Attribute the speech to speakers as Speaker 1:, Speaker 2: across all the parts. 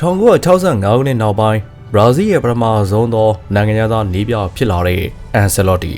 Speaker 1: 1965ခုနှစ်နောက်ပိုင်းဘရာဇီးရဲ့ပထမဆုံးသောနိုင်ငံသားနီးပြဖြစ်လာတဲ့အန်ဆယ်လော့တီ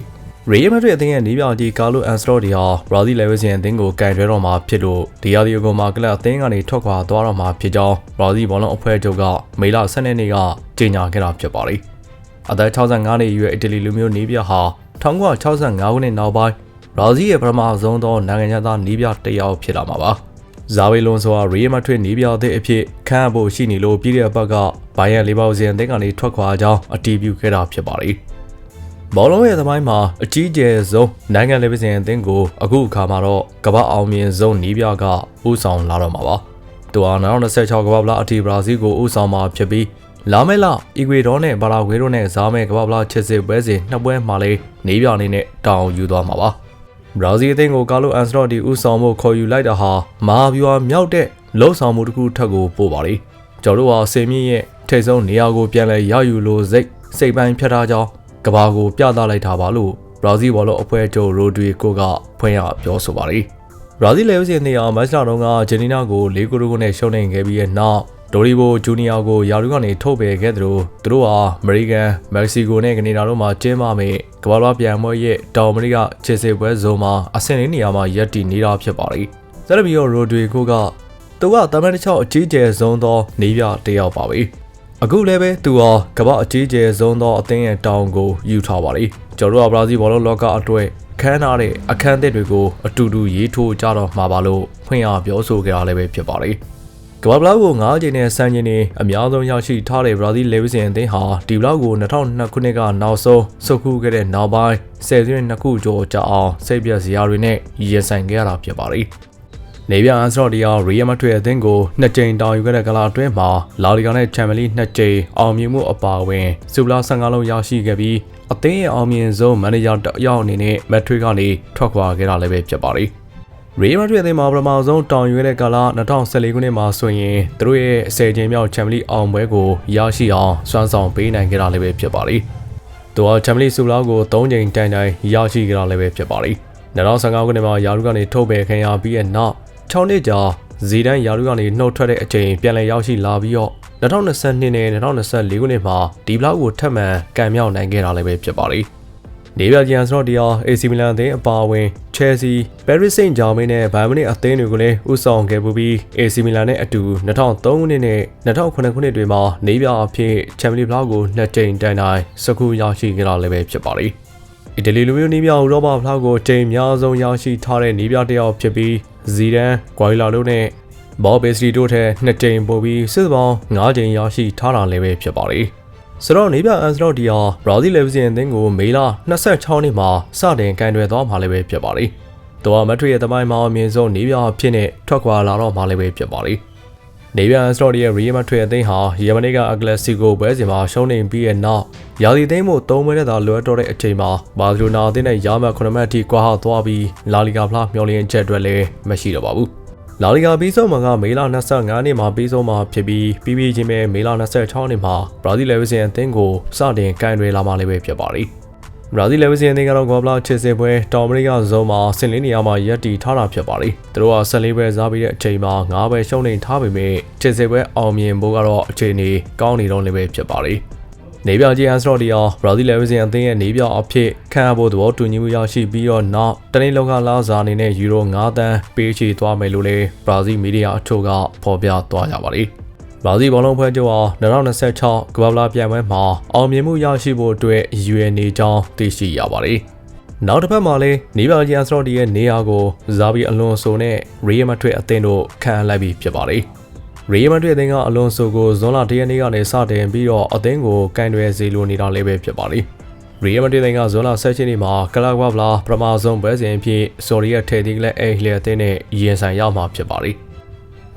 Speaker 1: ရီယယ်မက်ဒရစ်အသင်းရဲ့နီးပြကြီးကာလိုအန်ဆယ်လော့တီဟာဘရာဇီးလေဝစီယန်အသင်းကိုကင်တွဲတော်မှာဖြစ်လို့ဒီယာဒီယိုကိုမှာကလပ်အသင်းကနေထွက်ခွာသွားတော့မှာဖြစ်ကြောင်းဘရာဇီးဘောလုံးအဖွဲ့ချုပ်ကမေလ12ရက်နေ့ကကြေညာခဲ့တာဖြစ်ပါတယ်။အသက်65နှစ်အရွယ်အီတလီလူမျိုးနီးပြဟာ1965ခုနှစ်နောက်ပိုင်းဘရာဇီးရဲ့ပထမဆုံးသောနိုင်ငံသားနီးပြတစ်ယောက်ဖြစ်လာမှာပါ။ ဇာဝေလွန်ဆိုတာရီယယ်မက်ဒရစ်နီးပြအသင်းအဖြစ်ခန့်အပ်ဖို့ရှိနေလို့ပြည်တဲ့ဘက်ကဘိုင်ယန်လီဗာပူဇင်အသင်းကနေထွက်ခွာကြောင်းအတည်ပြုခဲ့တာဖြစ်ပါတယ်။ဘောလုံးရဲ့သမိုင်းမှာအကြီးကျယ်ဆုံးနိုင်ငံလေပစင်အသင်းကိုအခုအခါမှာတော့ကမ္ဘာအောင်မြင်ဆုံးနီးပြကဥဆောင်လာတော့မှာပါ။သူဟာ2026ကမ္ဘာ့ဗလာအတီဘရာဇီးကိုဥဆောင်မှာဖြစ်ပြီးလာမယ့်လအီကွေဒေါနဲ့ဘာလာဂွေတို့နဲ့ဇာမဲကမ္ဘာ့ဗလာချစ်စစ်ပွဲစဉ်နှစ်ပွဲမှာလေးနေပြအနေနဲ့တောင်းယူသွားမှာပါ။ ဘရာဇီးအသင်းကိုကာလိုအန်စလော့တီဥဆောင်မှုခေါ်ယူလိုက်တာဟာမဟာဗျူဟာမြောက်တဲ့လှုပ်ဆောင်မှုတစ်ခုထပ်ကိုပို့ပါလိ။ကျွန်တော်တို့ဟာဆင်မြင့်ရဲ့ထိတ်ဆုံးနေရာကိုပြန်လည်ရယူလို့စိတ်စိတ်ပိုင်းဖြတ်ထားကြောင်းကဘာကိုပြသလိုက်တာပါလို့ဘရာဇီးဘောလုံးအဖွဲ့ချုပ်ရိုဒရီကိုကဖွင့်ရပြောဆိုပါတယ်။ဘရာဇီးလေဦးစင်နေရာမက်စလာတုန်းကဂျနီနာကို၄ဂိုးကိုနဲ့ရှုံးနေခဲ့ပြီးတဲ့နောက်ဒိုရီဘိုဂျူနီယာကိုယာရုကနေထုတ်ပယ်ခဲ့သလိုသူတို့ဟာအမေရိကန်မက္ကဆီကိုနဲ့ကနေဒါတို့မှာကျင်းပမယ့် ကမ္ဘာ့လောပြန်မွဲရဲ့တောင်အမေရိကခြေစစ်ပွဲဇုံမှာအဆင့်လေးနေရာမှာရပ်တည်နေတာဖြစ်ပါတယ်။ဆက်လက်ပြီးတော့ရိုဒရီကိုကသူကတမန်တစ်ချောက်အကြီးကျယ်ဆုံးသောနေပြတစ်ယောက်ပါပဲ။အခုလည်းပဲသူဟာကမ္ဘာအကြီးကျယ်ဆုံးသောအသင်းရဲ့တောင်ကိုယူထားပါလိမ့်။ကျွန်တော်တို့ကဘရာဇီးဘောလုံးလောကအတွက်ခန်းထားတဲ့အခန်းသစ်တွေကိုအတူတူရေးထိုးကြတော့မှာပါလို့ဖွင့်ရပြောဆိုကြတာလည်းပဲဖြစ်ပါလိမ့်။ ကမ္ဘာဘလောက်ကို9ချိန်နဲ့စံချိန်နေအများဆုံးရရှိထားတဲ့ဘရာဇီးလေဝီစင်အသင်းဟာဒီဘလောက်ကို2002ခုနှစ်ကနောက်ဆုံးဆုတ်ခုခဲ့တဲ့နောက်ပိုင်းဆယ်စုနှစ်ခုကျော်ကြာအောင်စိတ်ပြက်စရာတွေနဲ့ရင်ဆိုင်ခဲ့ရတာဖြစ်ပါလိမ့်။နေပြအန်စလော့တီယာရီယယ်မက်ဒရစ်အသင်းကိုနှစ်ကြိမ်တောင်ယူခဲ့တဲ့ကလာအတွင်းမှာလာလီဂါနဲ့ချန်ပီယံလိနှစ်ကြိမ်အောင်မြင်မှုအပါအဝင်စူပလာ15လုံးရရှိခဲ့ပြီးအသင်းရဲ့အောင်မြင်ဆုံးမန်နေဂျာတယောက်အနေနဲ့မက်ထရစ်ကနေထွက်ခွာခဲ့တာလည်းပဲဖြစ်ပါလိမ့်။ ရီမက်ဒရစ်အသင်းမှာပထမဆုံးတောင်ရွေးတဲ့ကာလ2014ခုနှစ်မှာဆိုရင်သူတို့ရဲ့အဆယ်ချင်းမြောက်ချန်ပီယံအောင်ပွဲကိုရရှိအောင်စွမ်းဆောင်ပေးနိုင်ခဲ့တာလည်းပဲဖြစ်ပါလိမ့်။သူကချန်ပီယံဆူလောက်ကို3ချိန်တိုင်တိုင်ရရှိခဲ့တာလည်းပဲဖြစ်ပါလိမ့်။2015ခုနှစ်မှာယာရုကနေထုတ်ပယ်ခံရပြီးတဲ့နောက်6နှစ်ကြာဇီဒန်ယာရုကနေနှုတ်ထွက်တဲ့အချိန်ပြန်လည်ရောက်ရှိလာပြီးတော့2022နဲ့2024ခုနှစ်မှာဒီဘလောက်ကိုထပ်မံကန်မြောက်နိုင်ခဲ့တာလည်းပဲဖြစ်ပါလိမ့်။ နေပြဂျန်စတော့ဒီယာ AC မီလန်အသင်းအပါအဝင် Chelsea, Paris Saint-Germain နဲ့ Bayern Munich အသင်းတွေကိုလည်းဥဆောင်ခဲ့ပူပြီး AC မီလန်နဲ့အတူ2003ခုနှစ်နဲ့2009ခုနှစ်တွေမှာနေပြအဖြစ် Champions League ကိုနှစ်ကြိမ်တိုင်တိုင်စကူရရှိခဲ့တာလည်းပဲဖြစ်ပါလိမ့်။အီတလီလူမျိုးနေပြဥရောပဖလောက်ကိုချိန်များဆုံးရရှိထားတဲ့နေပြတစ်ယောက်ဖြစ်ပြီးဇီဒန်၊ဂွိုင်လာတို့နဲ့ဘောဘေစတီတို့ထက်နှစ်ကြိမ်ပိုပြီးစစ်ပေါင်း၅ကြိမ်ရရှိထားတာလည်းပဲဖြစ်ပါလိမ့်။ ဆိုတော့နေပြအန်စလော့ဒီယာဘရာဇီးလေဗီဇင်အသင်းကိုမေလ26နှစ်မှာစတင်ကန်တွယ်သွားမှာလည်းပဲဖြစ်ပါလိမ့်။တော်မက်ထရီရဲ့တမိုင်းမှာအမြင့်ဆုံးနေပြအဖြစ်နဲ့ထွက်ခွာလာတော့မှာလည်းပဲဖြစ်ပါလိမ့်။နေပြအန်စလော့ဒီရဲ့ရီယယ်မက်ထရီအသင်းဟာယမနီကအဂလက်စီကိုပွဲစဉ်မှာရှုံးနေပြီးတဲ့နောက်ရာသီသိမ်းမှု၃ပွဲနဲ့သာလွှဲတော့တဲ့အချိန်မှာဘာစီလိုနာအသင်းနဲ့ရာမက်9မှတ်အထိကွာဟသွားပြီးလာလီဂါဖလားမျှော်လင့်ချက်အတွက်လည်းမရှိတော့ပါဘူး။ လာလီဂါပြီးဆုံးမှာကမေလ25နှစ်မှာပြီးဆုံးမှာဖြစ်ပြီးပြီးပြီးချင်းပဲမေလ26နှစ်မှာဘရာဇီးလေဝီစင်အသင်းကိုစတင်ကန်တွေလာမှလည်းပဲဖြစ်ပါလိမ့်ဘရာဇီးလေဝီစင်အသင်းကတော့ဂေါဘလာချစ်စစ်ပွဲတောင်အမေရိကဇုံမှာဆင်လင်းနေရာမှာရပ်တည်ထားတာဖြစ်ပါလိမ့်သူတို့က14ပွဲစားပြီးတဲ့အချိန်မှာ9ပွဲရှုံးနေထားပေမဲ့ချစ်စစ်ပွဲအောင်မြင်ဖို့ကတော့အခြေအနေကောင်းနေတော့လည်းပဲဖြစ်ပါလိမ့် နေပြကြီးအန်စတော့ဒီယာဘရာဇီးလေဝီစင်အသင်းရဲ့နေပြအဖြစ်ခံရဖို့သဘောတူညီမှုရရှိပြီးတော့နောက်တနေ့လောကလာစာအနေနဲ့ယူရို9သန်းပေးချေသွားမယ်လို့လည်းဘရာဇီးမီဒီယာအချို့ကဖော်ပြသွားကြပါလိမ့်ဘရာဇီးဘောလုံးဖွဲ့ချုပ်ဟာ2026ကမ္ဘာ့လာပြိုင်ပွဲမှာအောင်မြင်မှုရရှိဖို့အတွက်ရွေနေကြောင်းသိရှိရပါတယ်။နောက်တစ်ဖက်မှာလည်းနေပါဂျီအန်စတော့ဒီရဲ့နေရာကိုဇာဘီအလွန်ဆိုနဲ့ရီယမထွေအသင်းတို့ခံအပ်လိုက်ပြီးဖြစ်ပါတယ်။ ရီယမန်တွေအသင်းကအလွန်ဆိုကိုဇွန်လ၁ရက်နေ့ကနေစတင်ပြီးတော့အသင်းကိုကန်တွယ်စေလိုနေတာလည်းပဲဖြစ်ပါလိမ့်ရီယမန်တွေအသင်းကဇွန်လ၁၈ရက်နေ့မှာကလာကွာဗလာပထမဆုံးပွဲစဉ်အဖြစ်ဆော်ရီရဲ့ထေဒီကလက်အဲဟလီအသင်းနဲ့ရင်ဆိုင်ရမှာဖြစ်ပါလိမ့်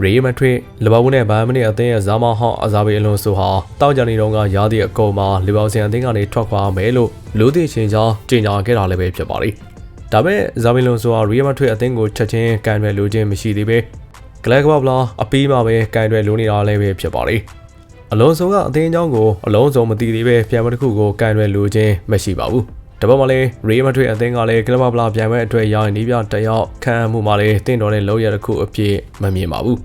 Speaker 1: ရီယမန်ထွေလဘဝနဲ့ဘိုင်မနီအသင်းရဲ့ဇာမဟောင်းအဇာဘေအလွန်ဆိုဟာတောက်ကြနေတုန်းကရာသီအကုန်မှာလီဘောင်ဆန်အသင်းကနေထွက်ခွာမယ်လို့လူသိချင်းချောင်းကြေညာခဲ့တာလည်းပဲဖြစ်ပါလိမ့်ဒါပေမဲ့ဇာဘီလွန်ဆိုဟာရီယမန်ထွေအသင်းကိုချက်ချင်းကန်တွယ်လိုခြင်းမရှိသေးပဲ ဂလက်ကဘလာအပီးမှာပဲကင်တွယ်လိုနေတာလည်းပဲဖြစ်ပါလိမ့်အလုံးစုံကအသင်းအကြောင်းကိုအလုံးစုံမသိသေးပဲပြန်မတစ်ခုကိုကင်တွယ်လိုခြင်းမရှိပါဘူးတပတ်မှလည်းရီမထွေအသင်းကလည်းကလပ်ဘလာပြန်မဲ့အတွက်ရောင်းနေပြတယောက်ခံမှုမှလည်းတင့်တော်တဲ့လောက်ရတစ်ခုအဖြစ်မမြင်ပါဘူး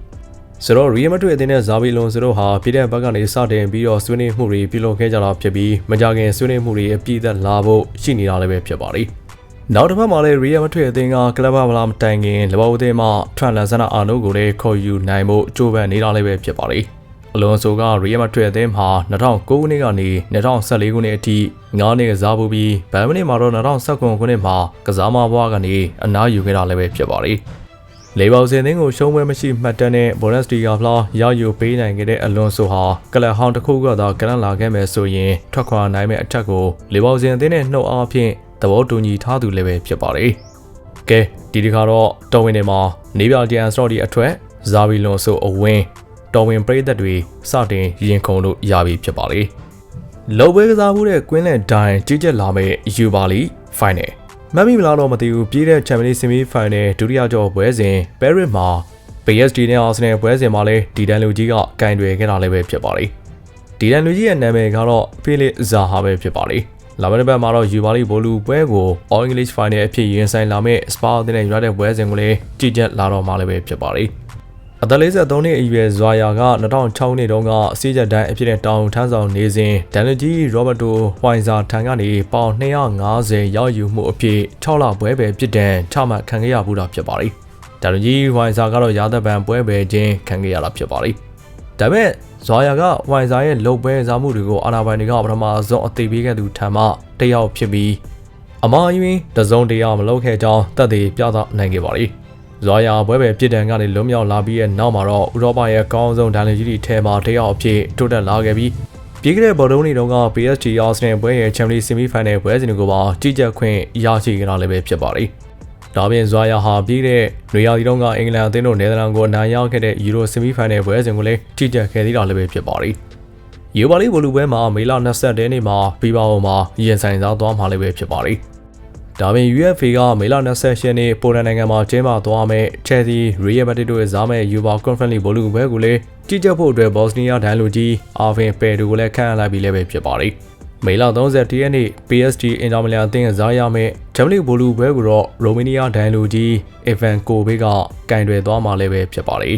Speaker 1: ဆိုတော့ Real Madrid အသင်းနဲ့ဇာဘီလွန်ဆိုတော့ဟာပြည်တဲ့ဘက်ကနေစတင်ပြီးတော့ဆွေးနွေးမှုတွေပြုလုပ်ခဲ့ကြတာဖြစ်ပြီးမကြခင်ဆွေးနွေးမှုတွေအပြည့်အသက်လာဖို့ရှိနေတာလည်းပဲဖြစ်ပါတယ်။ နောက်တစ်ဖက်မှာလည်း Real Madrid အသင်းကကလပ်ဗလာမတိုင်ခင်လဘောအသင်းမှထရန်လန်ဆန်နာအာနိုကိုလည်းခေါ်ယူနိုင်ဖို့ကြိုးပမ်းနေတာလည်းပဲဖြစ်ပါတယ်။အလွန်ဆိုက Real Madrid အသင်းမှာ2009ခုနှစ်ကနေ2014ခုနှစ်အထိ9နှစ်ကစားပူပြီးဗန်မနစ်မှာတော့2019ခုနှစ်မှာကစားမဘွားကနေအနားယူခဲ့တာလည်းပဲဖြစ်ပါတယ်။လေဘောင်စင်သင်းကိုရှုံးပွဲမရှိမှတ်တမ်းနဲ့ bonus တီယာဖလားရယူပေးနိုင်ခဲ့တဲ့အလွန်ဆိုဟာကလပ်ဟောင်းတစ်ခုကသာကလန့်လာခဲ့မယ်ဆိုရင်ထွက်ခွာနိုင်မယ့်အထက်ကိုလေဘောင်စင်သင်းနဲ့နှုတ်အားဖြင့် သဘောတူညီထားသူလည်းပဲဖြစ်ပါတယ်။ကဲဒီဒီခါတော့တော်ဝင်တွေမှာနေပြောင်ဂျန်စတော့ဒီအထွတ်ဇာဗီလွန်ဆိုအဝင်းတော်ဝင်ပရိသတ်တွေစတင်ရင်ခုန်လို့ရပြီဖြစ်ပါလေ။လောပွဲကစားမှုတဲ့ကွင်းလန်ဒိုင်ကြီးကျက်လာမဲ့ယူပါလီဖိုင်နယ်မတ်မီမလားတော့မသိဘူးပြေးတဲ့ Champions League Semi Final ဒုတိယကြောပွဲစဉ် Paris မှာ PSG နဲ့ Arsenal ပွဲစဉ်မှာလည်းဒီဒန်လူကြီးကကင်တွယ်ခဲ့တာလည်းပဲဖြစ်ပါတယ်ဒီဒန်လူကြီးရဲ့နာမည်ကတော့ Felix Zaha ပဲဖြစ်ပါတယ် လာမယ့်ဘက်မှာတော့ယူပါလီဘိုလူပွဲကို All English Final အဖြစ်ရင်ဆိုင်လာမယ့် Spa အသင်းနဲ့ရွာတဲ့ပွဲစဉ်ကိုလည်းကြည့်ချက်လာတော့မှလည်းပဲဖြစ်ပါတယ်အသက်53နှစ်အရွယ်ဇွာယာက2006နှစ်တုန်းကအစည်းချက်တိုင်းအဖြစ်နဲ့တောင်ထမ်းဆောင်နေစဉ်ဒန်လဂျီရောဘတ်တိုဝိုင်ဇာထံကနေပေါင်250ရောက်ယူမှုအဖြစ်6လပွဲပဲပြစ်ဒဏ်ချမှတ်ခံခဲ့ရဘူးတာဖြစ်ပါတယ်။ဒန်လဂျီဝိုင်ဇာကတော့ရာသက်ပံပွဲပဲချင်းခံခဲ့ရတာဖြစ်ပါတယ်။ ဒါပေမဲ့ဇွာယာကဝိုင်ဇာရဲ့လုံပွဲစားမှုတွေကိုအာနာပိုင်တွေကပထမဆုံးအသိပေးခဲ့သူထံမှတယောက်ဖြစ်ပြီးအမားယွင်းတစုံတရာမလုပ်ခဲ့ကြောင်းသက်သေပြသနိုင်ခဲ့ပါတယ်။ဇွာယာပွဲပဲပြည်တံကနေလွတ်မြောက်လာပြီးတဲ့နောက်မှာတော့ဥရောပရဲ့အကောင်းဆုံးဒိုင်လကြီးတွေထဲမှာတယောက်အဖြစ်တိုးတက်လာခဲ့ပြီးပြီးခဲ့တဲ့ဘော်ဒုံးနေတုန်းက PSG Arsenal ပွဲရဲ့ Champions League Semi Final ပွဲစဉ်ကိုပါကြီးကြပ်ခွင့်ရရှိခဲ့တာလည်းပဲဖြစ်ပါတယ်။ ဒါပြင်ဇွာယာဟာပြီးတဲ့နွေရာသီတုန်းကအင်္ဂလန်အသင်းတို့နယ်သာလန်ကိုနိုင်ရောက်ခဲ့တဲ့ Euro Semi Final ပွဲစဉ်ကိုလည်းကြီးကြပ်ခဲ့သေးတာလည်းပဲဖြစ်ပါတယ်။ယူပါလီဘိုလူပွဲမှာမေလ20ရက်နေ့မှာဘီဘာအိုမှာရင်ဆိုင်စားသွားမှာလည်းပဲဖြစ်ပါတယ်။ဒါပြင် UEFA ကမေလ28ရက်နေ့ပိုလန်နိုင်ငံမှာကျင်းပသွားမယ့် Chelsea Real Madrid တို့ရဲ့ဇာမဲ့ Europa Conference League ဘောလုံးပွဲကိုလည်းကြည့်ကြဖို့အတွက်ဘော့စနီးယားဒိုင်လူကြီးအာဗင်ပယ်ဒူကိုလည်းခန့်အပ်လိုက်ပြီးလည်းပဲဖြစ်ပါတယ်။ မေလ30ရက်နေ့ PSG အင်တာမီလန်အသင်းကစားရမယ့် Champions League ဘောလုံးပွဲကိုတော့ရိုမေးနီးယားဒိုင်လူကြီး Ivan Kobe ကကင်တွယ်သွားမှာလည်းပဲဖြစ်ပါတယ်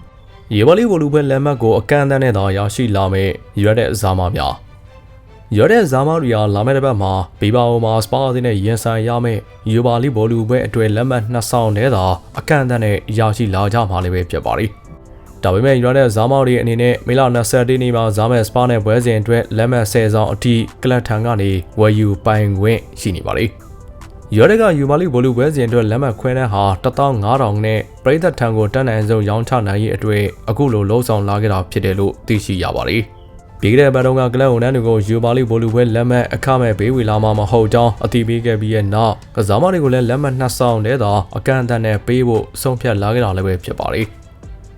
Speaker 1: ။ရေဘလီဘောလုံးပွဲလက်မှတ်ကိုအကန့်အသတ်နဲ့သာရရှိလာမယ့်ရွက်တဲ့ဇာမားများရော်တဲ့ဇာမာရီယာလာမယ့်တစ်ပတ်မှာဘီဘာအိုမှာစပါအသင်းနဲ့ရင်ဆိုင်ရမယ့်ယူပါလီဘောလူပွဲအတွေ့လက်မှတ်နှစ်ဆောင်နဲ့သာအကန့်အသတ်နဲ့ရရှိလာကြမှာလည်းပဲဖြစ်ပါတယ်။ ဒါပေမဲ့ရော်တဲ့ဇာမာရီအနေနဲ့မေလ20ရက်နေ့မှာဇာမဲ့စပါနဲ့ပွဲစဉ်အတွက်လက်မှတ်10ဆောင်အထိကလပ်ထံကနေဝယ်ယူပိုင်ခွင့်ရှိနေပါတယ်။ရော်ဒက်ကယူမာလီဘောလူပွဲစဉ်အတွက်လက်မှတ်ခွဲတဲ့ဟာ15000နဲ့ပြည်သက်ထံကိုတက်နိုင်ဆုံးရောင်းချနိုင်ရေးအတွက်အခုလိုလှုံ့ဆော်လာခဲ့တာဖြစ်တယ်လို့သိရှိရပါတယ်။ပြီးခဲ့တဲ့ပတ်တုန်းကကလပ်ဝန်ထမ်းတွေကိုယူပါလိဘိုလူပွဲလက်မှတ်အခမဲ့ပေးဝေလာမှာမဟုတ်ကြောင်းအသိပေးခဲ့ပြီးတဲ့နောက်ကစားမတွေကိုလည်းလက်မှတ်နှစ်ဆောင်နဲ့သာအကန့်အသတ်နဲ့ပေးဖို့ဆုံးဖြတ်လာခဲ့တာလည်းပဲဖြစ်ပါတယ်။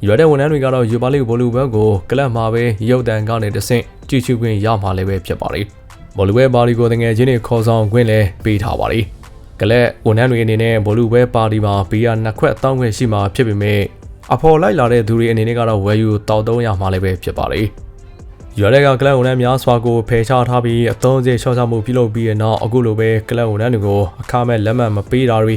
Speaker 1: ရွက်တဲ့ဝန်ထမ်းတွေကတော့ယူပါလိဘိုလူပွဲကိုကလပ်မှာပဲရုပ်တံကနေတဆင့်ကြည့်ရှုခွင့်ရမှာလည်းပဲဖြစ်ပါတယ်။ဘောလူပွဲပါတီကိုတငယ်ချင်းတွေခေါ်ဆောင်ခွင့်လည်းပေးထားပါတယ်။ကလပ်ဝန်ထမ်းတွေအနေနဲ့ဘောလူပွဲပါတီမှာဘီယာနှစ်ခွက်တောင်းခွင့်ရှိမှာဖြစ်ပေမဲ့အဖော်လိုက်လာတဲ့သူတွေအနေနဲ့ကတော့ဝယ်ယူတောက်တုံးရမှာလည်းပဲဖြစ်ပါတယ်။ရွာလက်ကကလပ်ဝန်ထမ်းများစွာကိုဖယ်ရှားထားပြီးအသုံးစရိတ်လျှော့ချမှုပြုလုပ်ပြီးတဲ့နောက်အခုလိုပဲကလပ်ဝန်ထမ်းတွေကိုအခမဲ့လက်မှတ်မပေးတာတွေ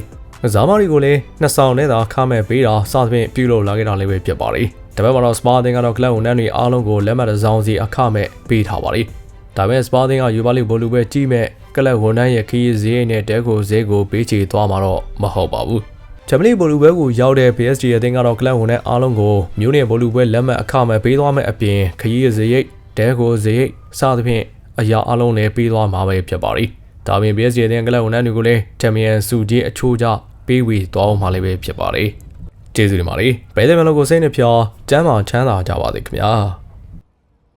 Speaker 1: ဇာမာတွေကိုလည်းနှစ်ဆောင်နဲ့သာခမဲ့ပေးတာစသဖြင့်ပြုလုပ်လာခဲ့တာလည်းပဲဖြစ်ပါတယ်။ဒါပေမဲ့တော့စပါအသင်းကတော့ကလပ်ဝန်ထမ်းတွေအားလုံးကိုလက်မှတ်တစ်စောင်းစီအခမဲ့ပေးထားပါတယ်။ဒါပေမဲ့စပါအသင်းကယူပါလီဘိုလူပဲကြီးမဲ့ကလပ်ဝန်ထမ်းရဲ့ခီးဈေးနဲ့တဲကိုဈေးကိုပေးချေသွားမှာတော့မဟုတ်ပါဘူး။ချမ်ပီယံဘောလူပွဲကိုရောက်တဲ့ PSG အသင်းကတော့ကလပ်ဝန်ထမ်းအားလုံးကိုမြို့နယ်ဘောလူပွဲလက်မှတ်အခမဲ့ပေးသွားမယ့်အပြင်ခရီးဈေးရိတ်တဲကိုဈေးစသဖြင့်အရာအလုံးလည်းပေးသွားမှာပဲဖြစ်ပါသည်။ဒါပြင် PSG တဲ့အင်္ဂလန်ဝန်ထမ်းတွေကိုလည်းချန်ပီယံစုကြီးအချိုးကျ ပေးဝေသွားအောင်မှာလည်းပဲဖြစ်ပါသည်။ကျေးဇူးတင်ပါတယ်။ဘယ်တဲ့မလို့ကိုစိတ်နှဖျားကျမ်းမာချမ်းသာကြပါစေခင်ဗျာ။